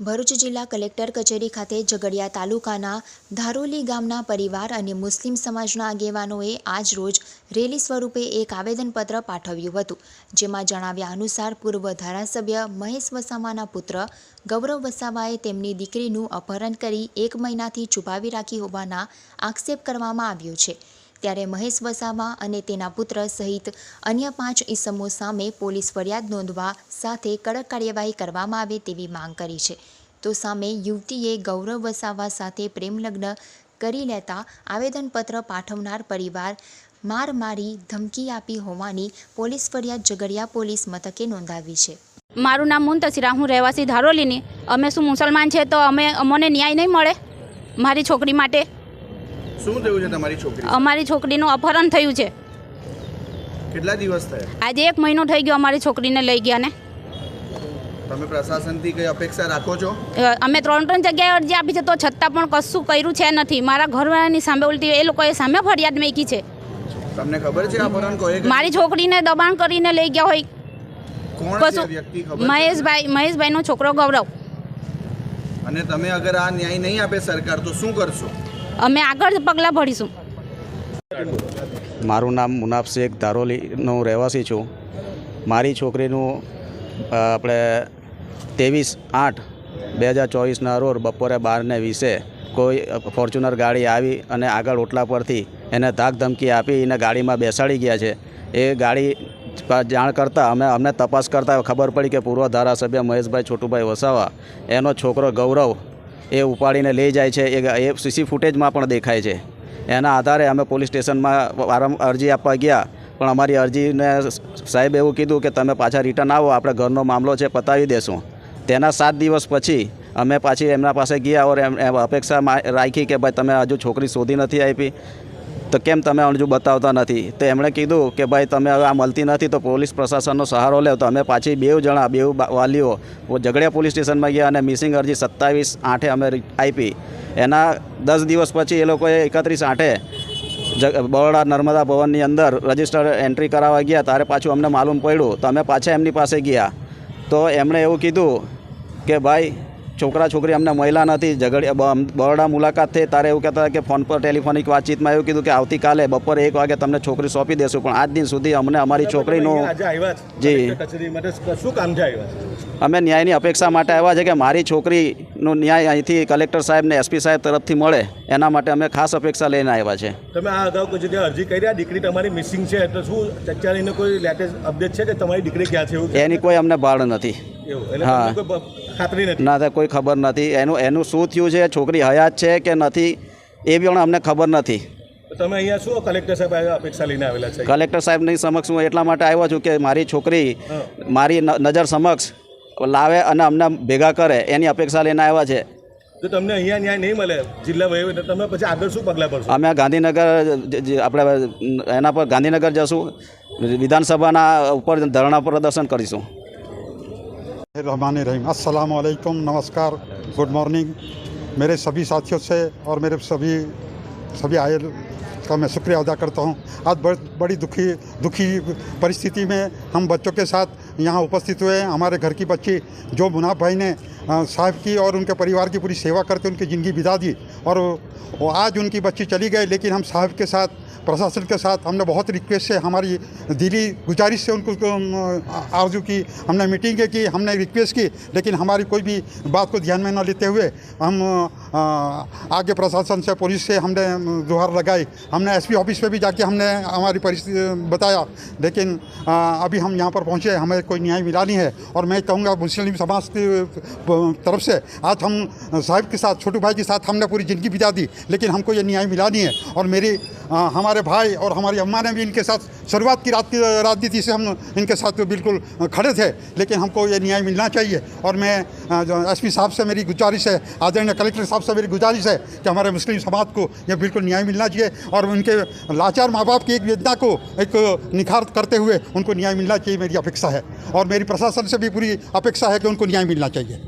ભરૂચ જિલ્લા કલેક્ટર કચેરી ખાતે ઝઘડિયા તાલુકાના ધારોલી ગામના પરિવાર અને મુસ્લિમ સમાજના આગેવાનોએ આજ રોજ રેલી સ્વરૂપે એક આવેદનપત્ર પાઠવ્યું હતું, જેમાં જણાવ્યા અનુસાર પૂર્વ ધારાસભ્ય મહેશ વસાવાના પુત્ર ગૌરવ વસાવાએ તેમની દીકરીનું અપહરણ કરી એક મહિનાથી છુપાવી રાખી હોવાના આક્ષેપ કરવામાં આવ્યો છે. ત્યારે મહેશ વસાવા અને તેના પુત્ર સહિત અન્ય પાંચ ઈસમો સામે પોલીસ ફરિયાદ નોંધવા સાથે કડક કાર્યવાહી કરવામાં આવે તેવી માંગ કરી છે. તો સામે યુવતીએ ગૌરવ વસાવા સાથે પ્રેમલગ્ન કરી લેતા આવેદનપત્ર પાઠવનાર પરિવાર માર મારી ધમકી આપી હોવાની પોલીસ ફરિયાદ ઝઘડિયા પોલીસ મથકે નોંધાવી છે. મારું નામ મુંતસિરા હું રહેવાસી ધારોલીની. અમે શું મુસલમાન છે તો અમે, અમને ન્યાય નહીં મળે? મારી છોકરી માટે શું થયું છે તમારી છોકરી? અમારી છોકરીનું અપહરણ થયું છે. કેટલા દિવસ થયા? આજે એક મહિનો થઈ ગયો અમારી છોકરીને લઈ ગયા ને તમે પ્રશાસનથી કઈ અપેક્ષા રાખો છો? અમે ત્રણ ત્રણ જગ્યાએ અરજી આપી છે તો છતાં પણ કશું કર્યું છે નથી. મારા ઘરવાળાની સામે ઉલટી એ લોકોએ સામે ફરિયાદ મૂકી છે. તમને ખબર છે અપહરણ કોએ મારી છોકરીને દબાણ કરીને લઈ ગયા હોય? મહેશભાઈ મહેશભાઈનો છોકરો ગૌરવ. અને તમે અગર આ ન્યાય નહીં આપે સરકાર તો શું કરશો? અમે આગળ પગલાં ભરીશું. મારું નામ મુનાફ શેખ ધારોલીનો રહેવાસી છું. મારી છોકરીનું આપણે ત્રેવીસ આઠ બે હજાર ચોવીસના રોજ બપોરે બારને વીસે કોઈ ફોર્ચ્યુનર ગાડી આવી અને આગળ ઓટલા પરથી એને ધાક ધમકી આપી એને ગાડીમાં બેસાડી ગયા છે. એ ગાડી જાણ કરતાં અમે, અમને તપાસ કરતાં ખબર પડી કે પૂર્વ ધારાસભ્ય મહેશભાઈ છોટુભાઈ વસાવા, એનો છોકરો ગૌરવ એ ઉપાડીને લઈ જાય છે. એ એ સીસી ફૂટેજમાં પણ દેખાય છે. એના આધારે અમે પોલીસ સ્ટેશનમાં વારંવાર અરજી આપવા ગયા. પણ અમારી અરજીને સાહેબ એવું કીધું કે તમે પાછા રિટર્ન આવો, આપણે ઘરનો મામલો છે, પતાવી દેશું. તેના સાત દિવસ પછી અમે પાછી એમના પાસે ગયા ઓર અપેક્ષા રાખી કે ભાઈ તમે હજુ છોકરી શોધી નથી આપી. તો કેમ તમે અણજુ બતાવતા નથી? તો એમણે કીધું કે ભાઈ, તમે હવે આ મળતી નથી તો પોલીસ પ્રશાસનનો સહારો લેવ તો અમે પાછી બેવ જણા, બે વાલીઓ ઝઘડિયા પોલીસ સ્ટેશનમાં ગયા અને મિસિંગ અરજી સત્તાવીસ આઠે અમે આપી. એના દસ દિવસ પછી એ લોકોએ એકત્રીસ આઠે બરોડા નર્મદા ભવનની અંદર રજિસ્ટર એન્ટ્રી કરાવવા ગયા. ત્યારે પાછું અમને માલુમ પડ્યું. તો અમે પાછા એમની પાસે ગયા. તો એમણે એવું કીધું કે, ભાઈ છોકરા છોકરી અમને મહિલા નથી. ઝઘડી બરોડા મુલાકાત થઈ તારે એવું કહેતા કે ફોન પર ટેલિફોનિક વાતચીતમાં એવું કીધું કે આવતીકાલે બપોરે એક વાગે તમને છોકરી સોંપી દેશું પણ આજ દિન સુધી અમને અમારી છોકરીનું જી. અમે ન્યાયની અપેક્ષા માટે આવ્યા છે કે મારી છોકરીનું ન્યાય અહીંથી કલેક્ટર સાહેબને એસપી સાહેબ તરફથી મળે. એના માટે અમે ખાસ અપેક્ષા લઈને આવ્યા છે. તમે આ અગાઉ કોઈ જગ્યાએ અરજી કરી? દીકરી તમારી મિસિંગ છે તો શું અત્યારે કોઈ લેટેસ્ટ અપડેટ છે કે તમારી દીકરી ક્યાં છે એની કોઈ અમને ભાડ નથી. હા. બ- ખાતરી નથી. ના કોઈ ખબર નથી. એનું એનું શું થયું છે? છોકરી હયાત છે કે નથી? એ પણ અમને ખબર નથી. તમે અહીંયા શું કલેક્ટર સાહેબ અપેક્ષા લઈને આવેલા છે? કલેક્ટર સાહેબની સમક્ષ હું એટલા માટે આવ્યો છું કે મારી છોકરી મારી નજર સમક્ષ લાવે અને અમને ભેગા કરે. એની અપેક્ષા લઈને આવ્યા છે. જો તમને અહીંયા ન્યાય નહીં મળે જિલ્લા વહીવટ તમે પછી આગળ શું પગલાં ભરશો? અમે ગાંધીનગર આપણે એના પર ગાંધીનગર જશું. વિધાનસભાના ઉપર ધરણા પ્રદર્શન કરીશું. रहमान रहीम। अस्सलाम वालेकुम नमस्कार गुड मॉर्निंग। मेरे सभी साथियों से और मेरे सभी सभी आयल का मैं शुक्रिया अदा करता हूँ। आज बड़, बड़ी दुखी दुखी परिस्थिति में हम बच्चों के साथ यहाँ उपस्थित हुए हैं। हमारे घर की बच्ची जो मुनाफ भाई ने साहब की और उनके परिवार की पूरी सेवा करते उनकी ज़िंदगी बिता दी। और वो आज उनकी बच्ची चली गई लेकिन हम साहब के साथ प्रशासन के साथ हमने बहुत रिक्वेस्ट से हमारी दिली गुजारिश से उनको आरज़ू की, हमने मीटिंगें की, हमने रिक्वेस्ट की, लेकिन हमारी कोई भी बात को ध्यान में न लेते हुए हम आगे प्रशासन से, पुलिस से हमने गुहार लगाई। हमने एसपी ऑफ़िस पे भी जाके हमने हमारी परिस्थिति बताया। लेकिन अभी हम यहाँ पर पहुँचे, हमें कोई न्याय मिला नहीं है। और मैं कहूँगा, मुस्लिम समाज की तरफ़ से आज हम साहब के साथ, छोटू भाई के साथ हमने पूरी ज़िंदगी बिता दी, लेकिन हमको ये न्याय मिला नहीं है। और मेरी हमारे भाई और हमारी अम्मा ने भी इनके साथ शुरुआत की रात राजनीति से हम इनके साथ बिल्कुल खड़े थे, लेकिन हमको ये न्याय मिलना चाहिए। और मैं एस पी साहब से मेरी गुजारिश है, आदरणीय कलेक्टर साहब से मेरी गुजारिश है कि हमारे मुस्लिम समाज को ये बिल्कुल न्याय मिलना चाहिए और उनके लाचार माँ बाप की एक वेदना को एक निखार करते हुए उनको न्याय मिलना चाहिए, मेरी अपेक्षा है। और मेरी प्रशासन से भी पूरी अपेक्षा है कि उनको न्याय मिलना चाहिए।